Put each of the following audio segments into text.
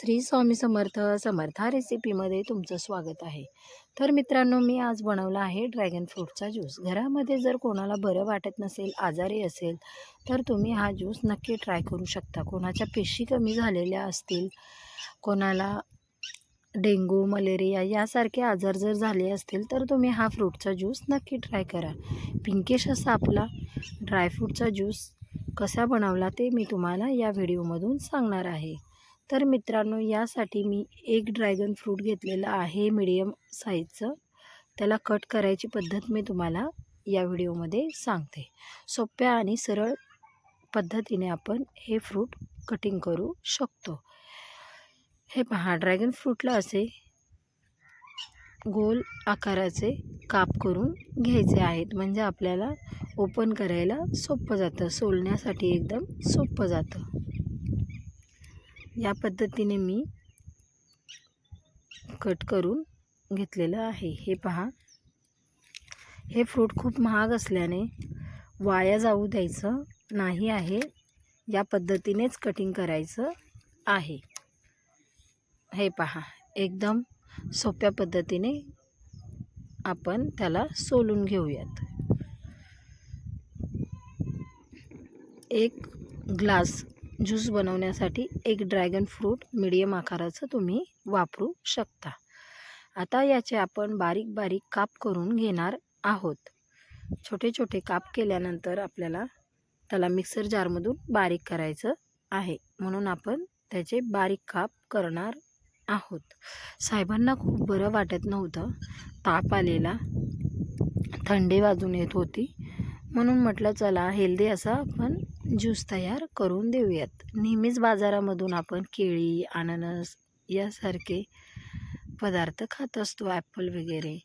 श्री स्वामी समर्थ समर्था रेसिपीमध्ये तुमचं स्वागत आहे. तर मित्रांनो मी आज बनवला आहे ड्रॅगन फ्रूटचा ज्यूस. घरामध्ये जर कोणाला बरं वाटत नसेल आजारी असेल तर तुम्ही हा ज्यूस नक्की ट्राय करू शकता. कोणाच्या पेशी कमी झालेल्या असतील कोणाला डेंगू मलेरिया यासारखे आजार जर झाले असतील तर तुम्ही हा फ्रूटचा ज्यूस नक्की ट्राय करा. पिंकेश असा आपला ड्रायफ्रूटचा ज्यूस कसा बनवला ते मी तुम्हाला या व्हिडिओमधून सांगणार आहे. तर मित्रांनो यासाठी मी एक ड्रॅगन फ्रूट घेतलेलं आहे मिडियम साईजचं त्याला कट करायची पद्धत मी तुम्हाला या व्हिडिओमध्ये सांगते. सोप्या आणि सरळ पद्धतीने आपण हे फ्रूट कटिंग करू शकतो. हे पहा ड्रॅगन फ्रूटला असे गोल आकाराचे काप करून घ्यायचे आहेत. म्हणजे आपल्याला ओपन करायला सोपं जातं. सोलण्यासाठी एकदम सोपं जातं. या पद्धतीने मी कट करून घेतलेलं आहे. हे पहा. हे फ्रूट खूप महाग असल्याने वाया जाऊ द्यायचं नाही आहे. या पद्धतीनेच कटिंग करायचं आहे. हे पहा. एकदम सोप्या पद्धतीने आपण त्याला सोलून घेऊयात. एक ग्लास ज्यूस बनवण्यासाठी एक ड्रॅगन फ्रूट मिडियम आकाराचं तुम्ही वापरू शकता. आता याचे आपण बारीक बारीक काप करून घेणार आहोत. छोटे छोटे काप केल्यानंतर आपल्याला त्याला मिक्सर जारमधून बारीक करायचं आहे. म्हणून आपण त्याचे बारीक काप करणार आहोत. साहेबांना खूप बरं वाटत नव्हतं. ताप आलेला. थंडी वाजून येत होती. म्हणून म्हटलं चला हेल्दी असा आपण ज्यूस तयार करून देऊयात. नेहमीच बाजारामधून आपण केळी अननस यासारखे पदार्थ खात असतो ॲपल वगैरे.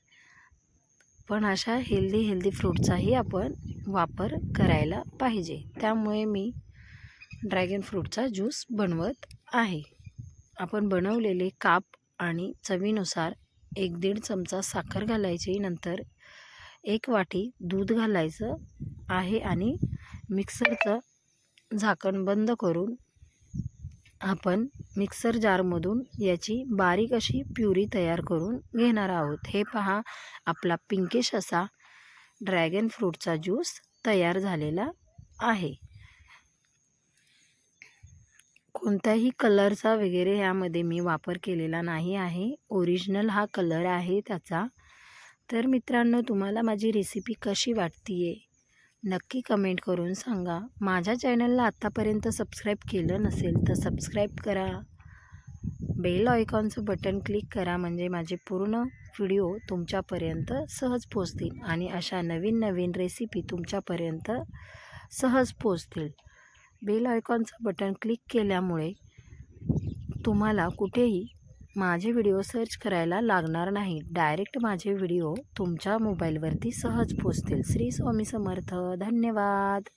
पण अशा हेल्दी हेल्दी फ्रूटचाही आपण वापर करायला पाहिजे. त्यामुळे मी ड्रॅगन फ्रूटचा ज्यूस बनवत आहे. आपण बनवलेले काप आणि चवीनुसार एक दीड चमचा साखर घालायची नंतर एक वाटी दूध घालायचं आहे आणि मिक्सरचं झाकण बंद करून आपण मिक्सर जारमधून याची बारीक अशी प्युरी तयार करून घेणार आहोत. हे पहा आपला पिंकिश असा ड्रॅगन फ्रूटचा ज्यूस तयार झालेला आहे. कोणत्याही कलरचा वगैरे यामध्ये मी वापर केलेला नाही आहे. ओरिजिनल हा कलर आहे त्याचा. तर मित्रांनो तुम्हाला माझी रेसिपी कशी वाटते आहे नक्की कमेंट करून सांगा. माझ्या चॅनलला आत्तापर्यंत सबस्क्राईब केलं नसेल तर सबस्क्राईब करा. बेल आयकॉनचं बटन क्लिक करा म्हणजे माझे पूर्ण व्हिडिओ तुमच्यापर्यंत सहज पोचतील आणि अशा नवीन नवीन रेसिपी तुमच्यापर्यंत सहज पोचतील बेल आयकॉनचं बटन क्लिक केल्यामुळे तुम्हाला कुठेही माझे व्हिडिओ सर्च करायला लागणार नाही डायरेक्ट माझे व्हिडिओ तुमच्या मोबाईलवरती सहज पोचतील. श्री स्वामी समर्थ. धन्यवाद.